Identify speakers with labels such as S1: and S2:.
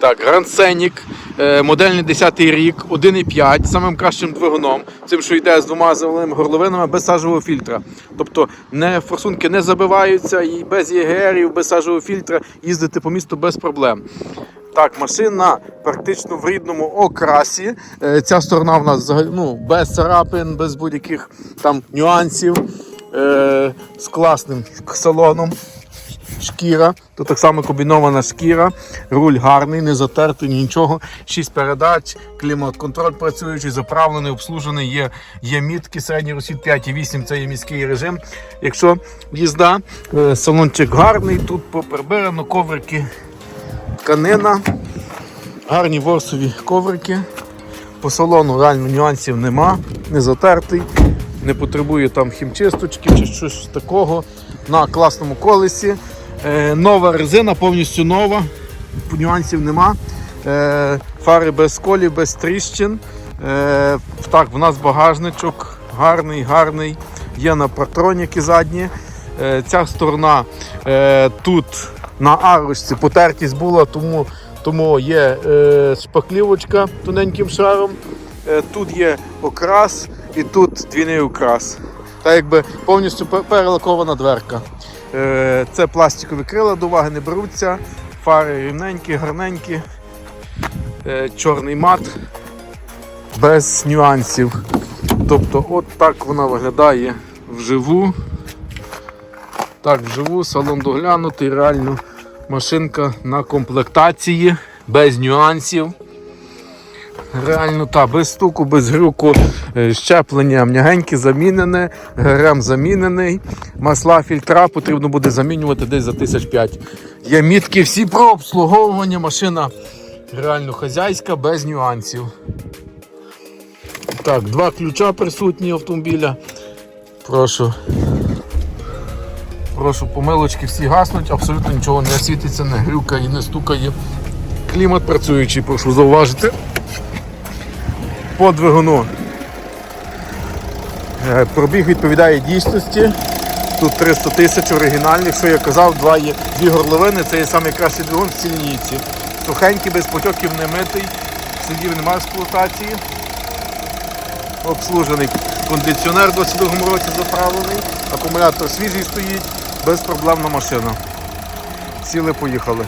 S1: Так, Grand Scenic, е, модельний 10 рік, 1,5, самим кращим двигуном, цим, що йде з двома заводними горловинами без сажового фільтра. Тобто не, форсунки не забиваються і без ЄГРів, без сажового фільтра їздити по місту без проблем. Так, машина практично в рідному окрасі. Е, Ця сторона в нас ну, без царапин, без будь-яких там нюансів, е, з класним салоном. Шкіра, тут так само комбінована шкіра, руль гарний, не затертий, нічого. 6 передач, клімат-контроль працюючий, заправлений, обслужений, є, є мітки, середній розхід 5,8 це є міський режим. Якщо їзда, Е, салончик гарний, тут поприбирано, коврики, тканина, гарні ворсові коврики. По салону реально нюансів нема, не затертий, не потребує там хімчисточки чи щось такого. На класному колесі. Е, нова резина, повністю нова, нюансів нема. Е, фари без колів, без тріщин. Е, так, в нас багажничок гарний, гарний. Є на патроніки задні. Ця сторона тут на арочці потертість була, тому, тому є шпаклівочка тоненьким шаром. Тут є окрас і тут двійний окрас. Так якби повністю перелакована дверка. Е, Це пластикові крила, до уваги не беруться. Фари рівненькі, гарненькі. Е, Чорний мат без нюансів. Тобто, от так вона виглядає вживу. Так, вживу, салон доглянутий, реально машинка на комплектації, без нюансів. Реально, та, без стуку, без грюку, Е, щеплення м'ягеньке замінене, ГРМ замінений, масла, фільтра потрібно буде замінювати десь за тисяч п'ять. Є мітки всі про обслуговування, машина реально хазяйська, без нюансів. Так, два ключа присутні автомобіля. Прошу. Прошу, помилочки всі гаснуть, абсолютно нічого не світиться, не грюкає, не стукає. Клімат працюючий, прошу зауважити. По двигуну. Е, Пробіг відповідає дійсності. Тут 300 тисяч оригінальних, що я казав, два є дві горловини, це є найкращий двигун в стільниці. Сухенький, без потьоків не митий, слідів немає експлуатації. Обслужений кондиціонер в 22 році заправлений, акумулятор свіжий стоїть, безпроблемна машина. Сіли, поїхали.